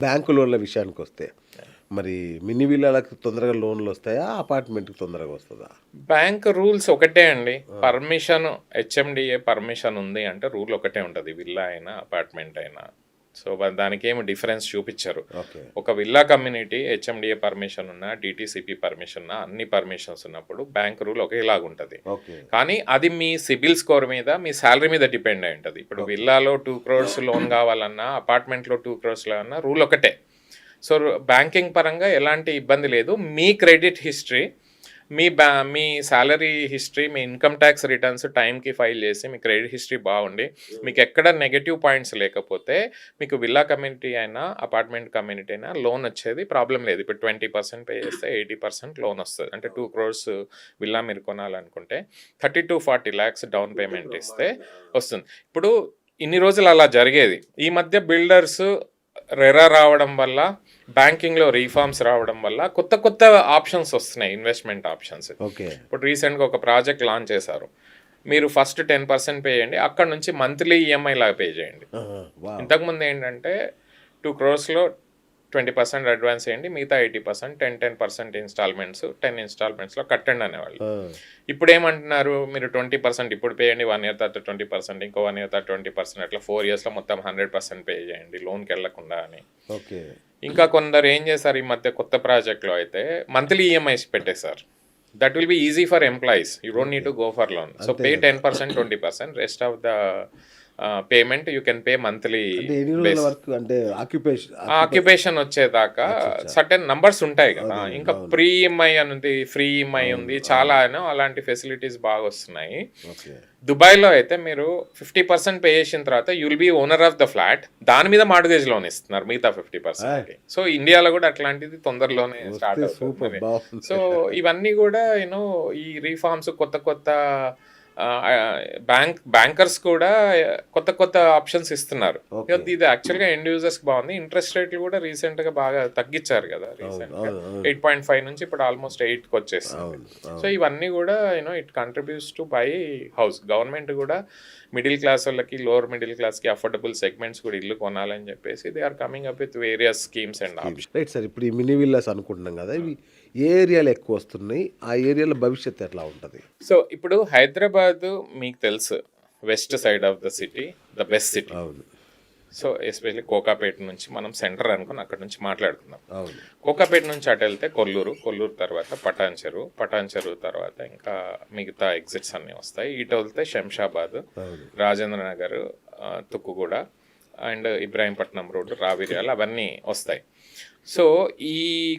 Bank లోన్ల విషయానికి వస్తే మరి మినీ విల్లాలకు తొందరగా లోన్లు వస్తాయా? అపార్ట్మెంట్కి తొందరగా వస్తుందా? బ్యాంక్ రూల్స్ ఒకటే అండి. పర్మిషన్ హెచ్ఎండిఏ పర్మిషన్ ఉంది అంటే రూల్ ఒకటే ఉంటుంది. విల్లా అయినా అపార్ట్మెంట్ అయినా. సో దానికి ఏమి డిఫరెన్స్ చూపించరు ఒక విల్లా కమ్యూనిటీ హెచ్ఎండిఏ పర్మిషన్ ఉన్నా డిటిసిపి పర్మిషన్ ఉన్నా అన్ని పర్మిషన్స్ ఉన్నప్పుడు బ్యాంక్ రూల్ ఒకేలాగా ఉంటుంది ఓకే. కానీ అది మీ సిబిల్ స్కోర్ మీద మీ శాలరీ మీద డిపెండ్ అయి ఉంటుంది. ఇప్పుడు విల్లాలో టూ క్రోర్స్ లోన్ కావాలన్నా అపార్ట్మెంట్లో టూ క్రోర్స్ అన్నా రూల్ ఒకటే. సో బ్యాంకింగ్ పరంగా ఎలాంటి ఇబ్బంది లేదు. మీ క్రెడిట్ హిస్టరీ మీ బ్యా మీ శాలరీ హిస్టరీ మీ ఇన్కమ్ ట్యాక్స్ రిటర్న్స్ టైంకి ఫైల్ చేసి మీ క్రెడిట్ హిస్టరీ బాగుండి. మీకు ఎక్కడ నెగటివ్ పాయింట్స్ లేకపోతే మీకు విల్లా కమ్యూనిటీ అయినా అపార్ట్మెంట్ కమ్యూనిటీ అయినా లోన్ వచ్చేది ప్రాబ్లం లేదు. ఇప్పుడు ట్వంటీ పర్సెంట్ పే చేస్తే ఎయిటీ పర్సెంట్ లోన్ వస్తుంది. అంటే టూ క్రోర్స్ విల్లా మీరు కొనాలనుకుంటే thirty to forty lakhs down payment ఇస్తే వస్తుంది. ఇప్పుడు ఇన్ని రోజులు అలా జరిగేది. ఈ మధ్య బిల్డర్స్ రెరా రావడం వల్ల బ్యాంకింగ్లో రీఫార్మ్స్ రావడం వల్ల కొత్త కొత్త ఆప్షన్స్ వస్తున్నాయి ఇన్వెస్ట్మెంట్ ఆప్షన్స్. ఓకే. ఇప్పుడు రీసెంట్గా ఒక ప్రాజెక్ట్ లాంచ్ చేశారు. మీరు ఫస్ట్ టెన్ పర్సెంట్ పే చేయండి అక్కడ నుంచి మంత్లీ ఈఎంఐ లాగా పే చేయండి. ఇంతకుముందు ఏంటంటే టూ క్రోర్స్లో ట్వంటీ పర్సెంట్ అడ్వాన్స్ చేయండి మిగతా eighty percent ten ten percent installments ten ఇన్స్టాల్మెంట్స్లో కట్టండి అనేవాళ్ళు. ఇప్పుడు ఏమంటున్నారు మీరు ట్వంటీ పర్సెంట్ ఇప్పుడు పే చేయండి వన్ ఇయర్ తర్వాత ట్వంటీ పర్సెంట్ ఇంకో వన్ ఇయర్ తర్వాత ట్వంటీ పర్సెంట్ అట్లా ఫోర్ ఇయర్స్లో మొత్తం హండ్రెడ్ పర్సెంట్ పే చేయండి లోన్కి వెళ్ళకుండా అని. ఓకే. ఇంకా కొందరు ఏం చేశారు ఈ మధ్య కొత్త ప్రాజెక్ట్లో అయితే మంత్లీ ఈఎంఐస్ పెట్టేశారు. That will be easy for employees you don't need to go for loan so pay ten percent twenty percent rest of the payment you can pay monthly అంటే ఆక్యుపేషన్ వచ్చేదాకా సర్టెన్ నంబర్స్ ఉంటాయి కదా. ఇంకా pre EMI అని ఉంది free EMI ఉంది చాలా అలాంటి ఫెసిలిటీస్ బాగా వస్తున్నాయి. దుబాయ్లో అయితే మీరు ఫిఫ్టీ పర్సెంట్ పే చేసిన తర్వాత you'll be owner of the flat దాని మీద మార్గేజ్ లోన్ ఇస్తున్నారు మిగతా ఫిఫ్టీ పర్సెంట్ సో ఇండియాలో కూడా అట్లాంటిది తొందరలోనే స్టార్ట్ అవుతుంది. సో ఇవన్నీ కూడా యూనో ఈ రీఫార్మ్స్ కొత్త కొత్త బ్యాంక్ బ్యాంకర్స్ కూడా కొత్త కొత్త ఆప్షన్స్ ఇస్తున్నారు. ఇది యాక్చువల్గా ఎండ్ యూజర్స్ బాగుంది. ఇంట్రెస్ట్ రేట్లు కూడా రీసెంట్గా బాగా తగ్గించారు కదా రీసెంట్. ఎయిట్ పాయింట్ ఫైవ్ నుంచి ఇప్పుడు ఆల్మోస్ట్ ఎయిట్కి వచ్చేస్తుంది అవును అవును. సో ఇవన్నీ కూడా you know it contributes to buy house government కూడా మిడిల్ క్లాస్ వాళ్ళకి లోవర్ మిడిల్ క్లాస్కి అఫోర్డబుల్ సెగ్మెంట్స్ కూడా ఇల్లు కొనాలని చెప్పేసి they are coming up with various schemes and option right sir ఇప్పుడు ఈ మినీ విల్లాస్ అనుకుంటున్నాం కదా ఇవి ఏ ఏరియాలో ఎక్కువ వస్తున్నాయి. ఆ ఏరియాలో భవిష్యత్తు ఎట్లా ఉంటుంది? సో ఇప్పుడు హైదరాబాద్ మీకు తెలుసు west side of the city the best city. అవును. సో ఎస్పెషల్లీ కోకాపేట నుంచి మనం సెంటర్ అనుకుని అక్కడ నుంచి మాట్లాడుకుందాం. అవును. కోకాపేట నుంచి అటు వెళ్తే కొల్లూరు కొల్లూరు తర్వాత పటాన్ చెరువు పటాన్ చెరువు తర్వాత ఇంకా మిగతా ఎగ్జిట్స్ అన్నీ వస్తాయి. ఇటు వెళ్తే శంషాబాద్ అవును. రాజేంద్ర నగర్ తుక్కుగూడ అండ్ ఇబ్రాహీంపట్నం రోడ్డు రావిర్యాలు అవన్నీ వస్తాయి. సో ఈ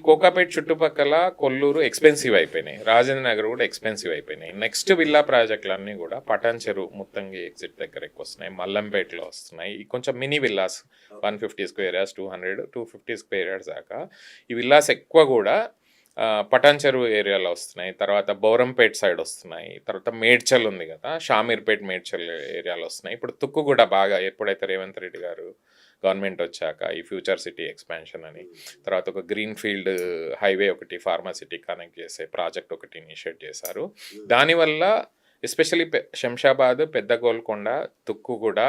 కోకాపేట చుట్టుపక్కల కొల్లూరు ఎక్స్పెన్సివ్ అయిపోయినాయి. రాజేంద్ర నగర్ కూడా ఎక్స్పెన్సివ్ అయిపోయినాయి. నెక్స్ట్ విల్లా ప్రాజెక్టులు అన్నీ కూడా పటాన్ చెరువు ముత్తంగి ఎగ్జిట్ దగ్గర ఎక్కువ వస్తున్నాయి మల్లంపేటలో వస్తున్నాయి. ఈ కొంచెం mini villas one fifty square yards two hundred two fifty square yards దాకా. ఈ విల్లాస్ ఎక్కువ కూడా పటాన్ చెరువు ఏరియాలో వస్తున్నాయి. తర్వాత బౌరంపేట్ సైడ్ వస్తున్నాయి. తర్వాత మేడ్చల్ ఉంది కదా షామీర్పేట్ మేడ్చల్ ఏరియాలో వస్తున్నాయి. ఇప్పుడు తుక్కు కూడా బాగా ఎప్పుడైతే రేవంత్ రెడ్డి గారు గవర్నమెంట్ వచ్చాక ఈ ఫ్యూచర్ సిటీ ఎక్స్పాన్షన్ అని. తర్వాత ఒక గ్రీన్ ఫీల్డ్ హైవే ఒకటి ఫార్మాసిటీ కనెక్ట్ చేసే ప్రాజెక్ట్ ఒకటి ఇనిషియేట్ చేశారు. దానివల్ల ఎస్పెషలీ శంషాబాద్ పెద్ద గోల్కొండ తుక్కుగూడ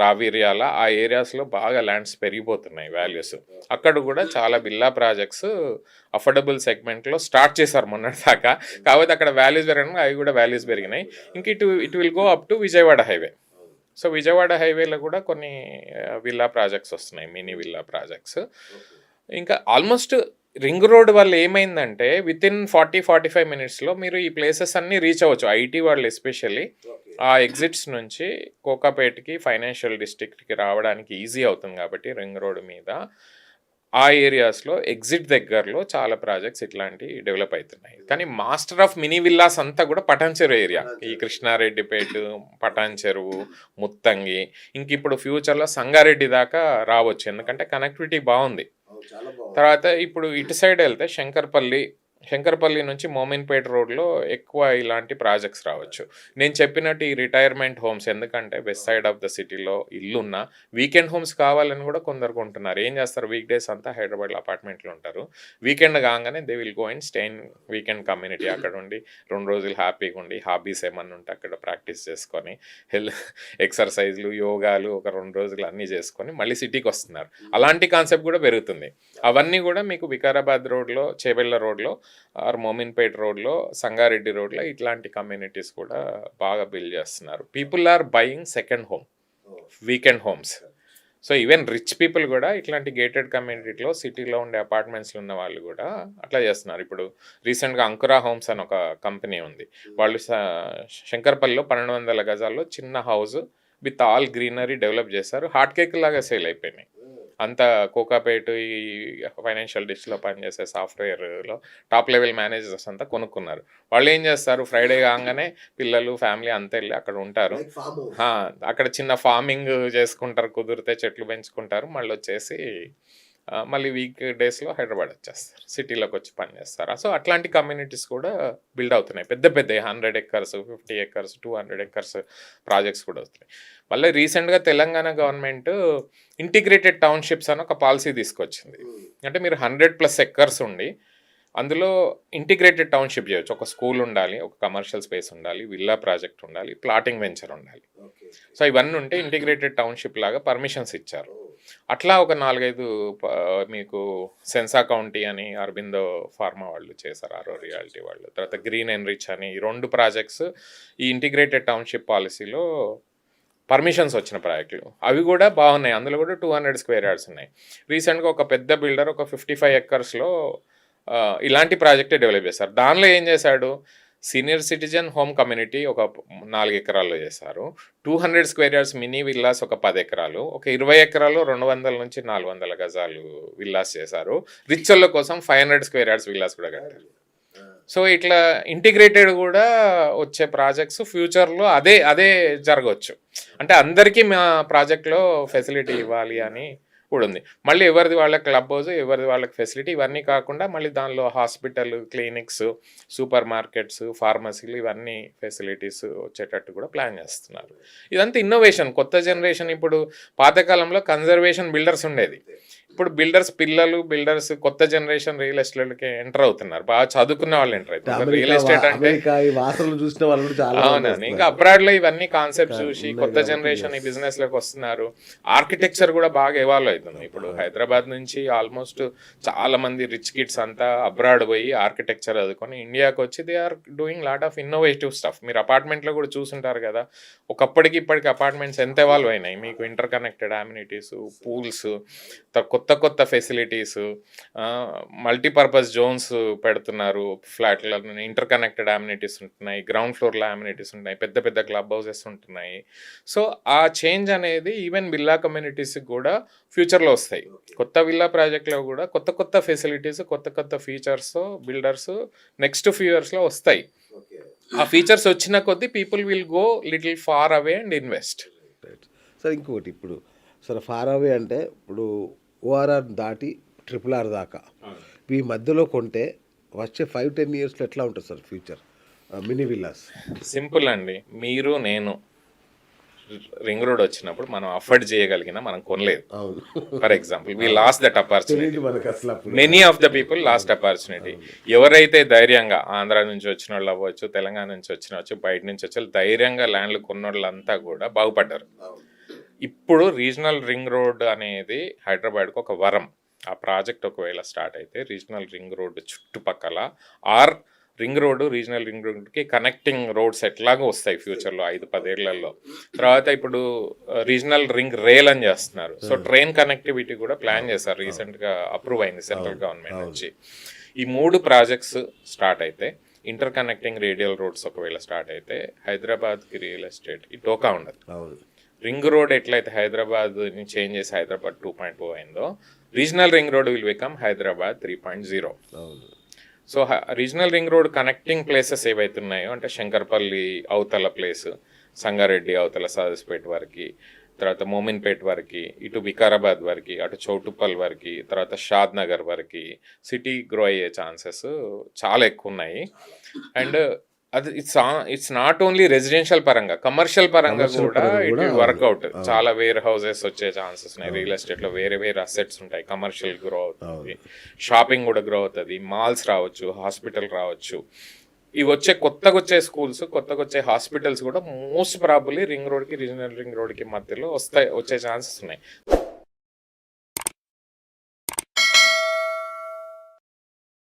రావిర్యాల ఆ ఏరియాస్లో బాగా ల్యాండ్స్ పెరిగిపోతున్నాయి వాల్యూస్. అక్కడ కూడా చాలా బిల్లా ప్రాజెక్ట్స్ అఫోర్డబుల్ సెగ్మెంట్లో స్టార్ట్ చేశారు మొన్నటిదాకా. కాకపోతే అక్కడ వాల్యూస్ పెరగడం అవి కూడా వాల్యూస్ పెరిగినాయి. ఇంక ఇటు it will go up to Vijayawada highway. So Vijayawada హైవేలో కూడా కొన్ని విల్లా ప్రాజెక్ట్స్ వస్తున్నాయి మినీ విల్లా ప్రాజెక్ట్స్. ఇంకా ఆల్మోస్ట్ రింగ్ రోడ్ వల్ల ఏమైందంటే within forty forty five మినిట్స్లో మీరు ఈ ప్లేసెస్ అన్నీ రీచ్ అవ్వచ్చు ఐటీ వాళ్ళు ఎస్పెషల్లీ. ఆ ఎగ్జిట్స్ నుంచి కోకాపేటకి ఫైనాన్షియల్ డిస్ట్రిక్ట్కి రావడానికి ఈజీ అవుతుంది కాబట్టి రింగ్ రోడ్ మీద. ఆ ఏరియాస్లో ఎగ్జిట్ దగ్గరలో చాలా ప్రాజెక్ట్స్ ఇట్లాంటివి డెవలప్ అవుతున్నాయి కానీ మాస్టర్ ఆఫ్ మినీ విల్లాస్ అంతా కూడా పటాన్ చెరువు ఏరియా. ఈ కృష్ణారెడ్డిపేట పటాన్ చెరువు ముత్తంగి ఇంక ఇప్పుడు ఫ్యూచర్లో సంగారెడ్డి దాకా రావచ్చు. ఎందుకంటే కనెక్టివిటీ బాగుంది. తర్వాత ఇప్పుడు ఇటు సైడ్ వెళ్తే శంకర్పల్లి శంకరపల్లి నుంచి మోమిన్పేట రోడ్లో ఎక్కువ ఇలాంటి ప్రాజెక్ట్స్ రావచ్చు. నేను చెప్పినట్టు ఈ రిటైర్మెంట్ హోమ్స్ ఎందుకంటే వెస్ట్ సైడ్ ఆఫ్ ద సిటీలో ఇల్లున్న వీకెండ్ హోమ్స్ కావాలని కూడా కొందరు కొంటున్నారు. ఏం చేస్తారు? వీక్ డేస్ అంతా హైదరాబాద్లో అపార్ట్మెంట్లు ఉంటారు. వీకెండ్ కాగానే they will go and stay weekend community అక్కడ ఉండి రెండు రోజులు హ్యాపీగా ఉండి హాబీస్ ఏమన్నా ఉంటే అక్కడ ప్రాక్టీస్ చేసుకొని హెల్త్ ఎక్సర్సైజ్లు యోగాలు ఒక రెండు రోజులు అన్నీ చేసుకొని మళ్ళీ సిటీకి వస్తున్నారు. అలాంటి కాన్సెప్ట్ కూడా పెరుగుతుంది. అవన్నీ కూడా మీకు వికారాబాద్ రోడ్లో చేవెళ్ళ రోడ్లో ఆర్ మోమిన్పేట్ రోడ్లో సంగారెడ్డి రోడ్లో ఇట్లాంటి కమ్యూనిటీస్ కూడా బాగా బిల్డ్ చేస్తున్నారు. People are buying second home weekend homes so even rich people కూడా ఇట్లాంటి గేటెడ్ కమ్యూనిటీలో సిటీలో ఉండే అపార్ట్మెంట్స్లో ఉన్న వాళ్ళు కూడా అట్లా చేస్తున్నారు. ఇప్పుడు రీసెంట్గా అంకురా హోమ్స్ అని ఒక కంపెనీ ఉంది. వాళ్ళు శంకర్పల్లిలో పన్నెండు వందల గజాల్లో చిన్న house with all greenery develop చేశారు. హాట్ కేక్ లాగా సేల్ అయిపోయినాయి. అంత కోకాపేట ఈ ఫైనాన్షియల్ డిస్ట్లో పనిచేసే సాఫ్ట్వేర్లో టాప్ లెవెల్ మేనేజర్స్ అంతా కొనుక్కున్నారు. వాళ్ళు ఏం చేస్తారు? ఫ్రైడే కాగానే పిల్లలు ఫ్యామిలీ అంతా వెళ్ళి అక్కడ ఉంటారు. అక్కడ చిన్న ఫార్మింగ్ చేసుకుంటారు కుదిరితే చెట్లు పెంచుకుంటారు మళ్ళీ వచ్చేసి మళ్ళీ వీక్ డేస్లో హైదరాబాద్ వచ్చేస్తారు. సిటీలోకి వచ్చి పని చేస్తారు. సో అట్లాంటి కమ్యూనిటీస్ కూడా బిల్డ్ అవుతున్నాయి. పెద్ద పెద్ద hundred acres fifty acres two hundred acres projects కూడా వస్తున్నాయి. మళ్ళీ రీసెంట్గా తెలంగాణ గవర్నమెంట్ ఇంటిగ్రేటెడ్ టౌన్షిప్స్ అని ఒక పాలసీ తీసుకొచ్చింది. అంటే మీరు హండ్రెడ్ ప్లస్ ఎక్కర్స్ ఉండి అందులో ఇంటిగ్రేటెడ్ టౌన్షిప్ చేయొచ్చు. ఒక స్కూల్ ఉండాలి ఒక కమర్షియల్ స్పేస్ ఉండాలి విల్లా ప్రాజెక్ట్ ఉండాలి ప్లాటింగ్ వెంచర్ ఉండాలి. సో ఇవన్నీ ఉంటే ఇంటిగ్రేటెడ్ టౌన్షిప్ లాగా పర్మిషన్స్ ఇచ్చారు. అట్లా ఒక నాలుగైదు మీకు సెన్సా కౌంటీ అని అరబిందో ఫార్మా వాళ్ళు చేశారు ఆరో రియాలిటీ వాళ్ళు. తర్వాత గ్రీన్ ఎన్రిచ్ అని ఈ రెండు ప్రాజెక్ట్స్ ఈ ఇంటిగ్రేటెడ్ టౌన్షిప్ పాలసీలో పర్మిషన్స్ వచ్చిన ప్రాజెక్టులు అవి కూడా బాగున్నాయి. అందులో కూడా టూ హండ్రెడ్ స్క్వేర్ యార్డ్స్ ఉన్నాయి. రీసెంట్గా ఒక పెద్ద బిల్డర్ ఒక ఫిఫ్టీ ఫైవ్ ఎక్కర్స్లో ఇలాంటి ప్రాజెక్టే డెవలప్ చేశారు దానిలో ఏం చేశాడు? సీనియర్ సిటిజన్ హోమ్ కమ్యూనిటీ ఒక నాలుగు ఎకరాల్లో చేశారు. Two hundred square yards mini villas ఒక పది ఎకరాలు. ఒక ఇరవై ఎకరాలు రెండు వందల నుంచి నాలుగు వందల గజాలు విల్లాస్ చేశారు. రిచర్ల కోసం five hundred square yards villas కూడా కట్టారు. సో ఇట్లా ఇంటిగ్రేటెడ్ కూడా వచ్చే ప్రాజెక్ట్స్ ఫ్యూచర్లో అదే అదే జరగవచ్చు. అంటే అందరికీ మా ప్రాజెక్ట్లో ఫెసిలిటీ ఇవ్వాలి అని కూడా ఉంది. మళ్ళీ ఎవరిది వాళ్ళ క్లబ్ హౌస్ ఎవరిది వాళ్ళకి ఫెసిలిటీ ఇవన్నీ కాకుండా మళ్ళీ దానిలో హాస్పిటల్ క్లినిక్స్ సూపర్ మార్కెట్స్ ఫార్మసీలు ఇవన్నీ ఫెసిలిటీస్ వచ్చేటట్టు కూడా ప్లాన్ చేస్తున్నారు. ఇదంతా ఇన్నోవేషన్. కొత్త జనరేషన్ ఇప్పుడు పాతకాలంలో కన్జర్వేషన్ బిల్డర్స్ ఉండేది. ఇప్పుడు బిల్డర్స్ పిల్లలు బిల్డర్స్ కొత్త జనరేషన్ రియల్ ఎస్టేట్కి ఎంటర్ అవుతున్నారు. బాగా చదువుకున్న వాళ్ళు ఎంటర్ అవుతున్నారు. రియల్ ఎస్టేట్ అంటే వాసనలు చూసిన వాళ్ళు అవునండి. ఇంకా అబ్రాడ్లో ఇవన్నీ కాన్సెప్ట్స్ ఇంకా చూసి కొత్త జనరేషన్ ఈ. బిజినెస్లోకి వస్తున్నారు. ఆర్కిటెక్చర్ కూడా బాగా ఎవాల్వ్ అవుతుంది. ఇప్పుడు హైదరాబాద్ నుంచి ఆల్మోస్ట్ చాలా మంది రిచ్ కిడ్స్ అంతా అబ్రాడ్ పోయి ఆర్కిటెక్చర్ చదువుకొని ఇండియాకి వచ్చి they are doing lot of innovative stuff మీరు apartment లో కూడా చూసుంటారు కదా. ఒకప్పటికి ఇప్పటికి అపార్ట్మెంట్స్ ఎంత ఎవాల్వ్ అయినాయి? మీకు ఇంటర్ కనెక్టెడ్ అమ్యూనిటీస్ పూల్స్ కొత్త కొత్త ఫెసిలిటీస్ మల్టీపర్పస్ జోన్స్ పెడుతున్నారు. ఫ్లాట్లలో ఇంటర్ కనెక్టెడ్ అమ్యూనిటీస్ ఉంటున్నాయి గ్రౌండ్ ఫ్లోర్లో అమ్యూనిటీస్ ఉంటున్నాయి పెద్ద పెద్ద క్లబ్ హౌసెస్ ఉంటున్నాయి. సో ఆ చేంజ్ అనేది ఈవెన్ విల్లా కమ్యూనిటీస్కి కూడా ఫ్యూచర్లో వస్తాయి. కొత్త విల్లా ప్రాజెక్ట్లో కూడా కొత్త కొత్త ఫెసిలిటీస్ కొత్త కొత్త ఫీచర్స్ బిల్డర్స్ నెక్స్ట్ ఫ్యూ ఇయర్స్లో వస్తాయి. ఆ ఫీచర్స్ వచ్చిన కొద్దీ people will go little far away and invest sir ఇంకొకటి ఇప్పుడు సరే ఫార్ అవే అంటే ఇప్పుడు ఓఆర్ఆర్ దాటి ట్రిపుల్ ఆర్ దాకా. ఈ మధ్యలో కొంటే వచ్చే ఫైవ్ టెన్ ఇయర్స్లో ఎట్లా ఉంటుంది sir future? Mini villas. Simple అండి. మీరు నేను రింగ్ రోడ్ వచ్చినప్పుడు మనం అఫోర్డ్ చేయగలిగిన మనం కొనలేదు. For example we lost that opportunity many of the people lost opportunity ఎవరైతే ధైర్యంగా ఆంధ్ర నుంచి వచ్చిన వాళ్ళు అవ్వచ్చు తెలంగాణ నుంచి వచ్చిన వచ్చు బయట నుంచి వచ్చి ధైర్యంగా ల్యాండ్లు కొన్నోళ్ళంతా కూడా బాగుపడ్డారు. ఇప్పుడు రీజనల్ రింగ్ రోడ్ అనేది హైదరాబాద్కు ఒక వరం. ఆ ప్రాజెక్ట్ ఒకవేళ స్టార్ట్ అయితే రీజనల్ రింగ్ రోడ్ చుట్టుపక్కల R ring road regional ring రోడ్కి కనెక్టింగ్ రోడ్స్ ఎట్లాగో వస్తాయి ఫ్యూచర్లో ఐదు పదేళ్ళలో. తర్వాత ఇప్పుడు రీజనల్ రింగ్ రేల్ అని చేస్తున్నారు. సో ట్రైన్ కనెక్టివిటీ కూడా ప్లాన్ చేశారు. రీసెంట్గా అప్రూవ్ అయింది సెంట్రల్ గవర్నమెంట్ నుంచి. ఈ మూడు ప్రాజెక్ట్స్ స్టార్ట్ అయితే ఇంటర్ కనెక్టింగ్ రేడియల్ రోడ్స్ ఒకవేళ స్టార్ట్ అయితే హైదరాబాద్కి రియల్ ఎస్టేట్ ఈ టోకా ఉండదు రింగ్ రోడ్ ఎట్లయితే హైదరాబాద్ చేంజ్ చేసి హైదరాబాద్ టూ పాయింట్ ఓ అయిందో regional ring road will become Hyderabad three point zero. So regional ring road connecting places ఏవైతే ఉన్నాయో అంటే శంకర్పల్లి అవతల ప్లేస్ సంగారెడ్డి అవతల సాదస్పేట వరకు తర్వాత మోమిన్పేట్ వరకు ఇటు వికారాబాద్ వరకు అటు చౌటుప్పల్ వరకు తర్వాత షాద్ నగర్ వరకు సిటీ గ్రో అయ్యే ఛాన్సెస్ చాలా ఎక్కువ ఉన్నాయి. అండ్ అది it's it's not only residential పరంగా కమర్షియల్ పరంగా కూడా ఇట్ వర్కౌట్ అవును. చాలా వేర్ హౌసెస్ వచ్చే ఛాన్సెస్ ఉన్నాయి. రియల్ ఎస్టేట్లో వేరే వేరే అసెట్స్ ఉంటాయి. కమర్షియల్ గ్రో అవుతుంది. షాపింగ్ కూడా గ్రో అవుతుంది. మాల్స్ రావచ్చు హాస్పిటల్ రావచ్చు. ఇవి వచ్చే కొత్తగా వచ్చే స్కూల్స్ కొత్తగా వచ్చే హాస్పిటల్స్ కూడా మోస్ట్ ప్రాబుల్లీ రింగ్ రోడ్కి రీజనల్ రింగ్ రోడ్కి మధ్యలో వస్తాయి వచ్చే ఛాన్సెస్ ఉన్నాయి.